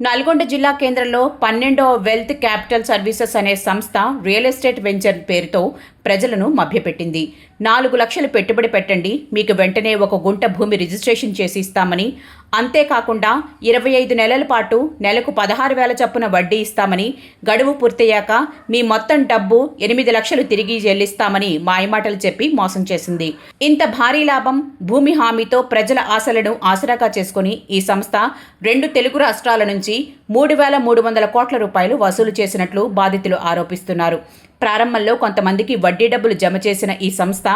నల్గొండ జిల్లా కేంద్రంలో పన్నెండవ వెల్త్ క్యాపిటల్ సర్వీసెస్ అనే సంస్థ రియల్ ఎస్టేట్ వెంచర్ పేరుతో ప్రజలను మభ్యపెట్టింది. నాలుగు లక్షలు పెట్టుబడి పెట్టండి మీకు వెంటనే ఒక గుంట భూమి రిజిస్ట్రేషన్ చేసి ఇస్తామని అంతేకాకుండా ఇరవై ఐదు నెలల పాటు నెలకు పదహారు వేల చొప్పున వడ్డీ ఇస్తామని గడువు పూర్తయ్యాక మీ మొత్తం డబ్బు ఎనిమిది లక్షలు తిరిగి చెల్లిస్తామని మాయమాటలు చెప్పి మోసం చేసింది. ఇంత భారీ లాభం భూమి హామీతో ప్రజల ఆశలను ఆసరాగా చేసుకుని ఈ సంస్థ రెండు తెలుగు రాష్ట్రాల నుంచి మూడు వేల మూడు వందల కోట్ల రూపాయలు వసూలు చేసినట్లు బాధితులు ఆరోపిస్తున్నారు. ప్రారంభంలో కొంతమందికి వడ్డీ డబ్బులు జమ చేసిన ఈ సంస్థ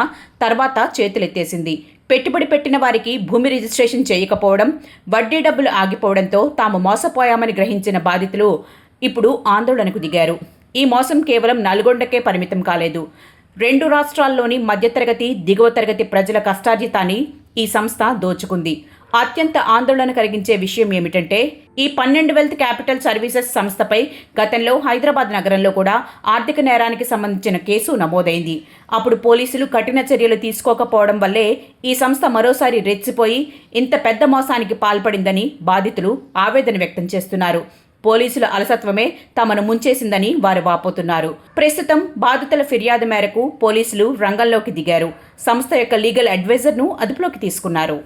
తర్వాత చేతులెత్తేసింది. పెట్టుబడి పెట్టిన వారికి భూమి రిజిస్ట్రేషన్ చేయకపోవడం వడ్డీ డబ్బులు ఆగిపోవడంతో తాము మోసపోయామని గ్రహించిన బాధితులు ఇప్పుడు ఆందోళనకు దిగారు. ఈ మోసం కేవలం నల్గొండకే పరిమితం కాలేదు. రెండు రాష్ట్రాల్లోని మధ్యతరగతి దిగువ తరగతి ప్రజల కష్టార్జితాన్ని ఈ సంస్థ దోచుకుంది. అత్యంత ఆందోళన కలిగించే విషయం ఏమిటంటే ఈ పన్నెండు వెల్త్ క్యాపిటల్ సర్వీసెస్ సంస్థపై గతంలో హైదరాబాద్ నగరంలో కూడా ఆర్థిక నేరానికి సంబంధించిన కేసు నమోదైంది. అప్పుడు పోలీసులు కఠిన చర్యలు తీసుకోకపోవడం వల్లే ఈ సంస్థ మరోసారి రెచ్చిపోయి ఇంత పెద్ద మోసానికి పాల్పడిందని బాధితులు ఆవేదన వ్యక్తం చేస్తున్నారు. పోలీసుల అలసత్వమే తమను ముంచేసిందని వారు వాపోతున్నారు. ప్రస్తుతం బాధితుల ఫిర్యాదు మేరకు పోలీసులు రంగంలోకి దిగారు. సంస్థ యొక్క లీగల్ అడ్వైజర్ను అదుపులోకి తీసుకున్నారు.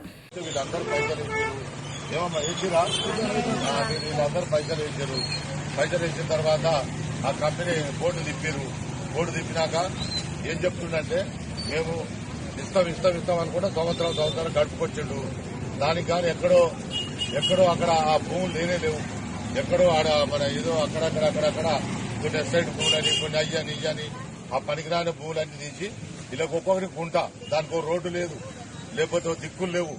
పైసలు వేసిన తర్వాత ఆ కంపెనీ బోర్డు తిప్పారు. బోర్డు తిప్పినాక ఏం చెప్తుండంటే మేము ఇస్తాం ఇస్తాం ఇస్తాం అనుకుంటే సంవత్సరం సంవత్సరం గడుపుకొచ్చిండు. దానికి కానీ ఎక్కడో ఎక్కడో అక్కడ ఆ భూములు లేనే లేవు. ఎక్కడో ఆడ మన ఏదో అక్కడక్కడ అక్కడక్కడ కొన్ని సైడ్ భూములని కొన్ని అయ్యని ఇయ్యని ఆ పనికిరాని భూములన్నీ తీసి ఇలా ఒక్కొక్కరికి కుంట దానికో రోడ్డు లేదు. లేకపోతే దిక్కులు లేవు.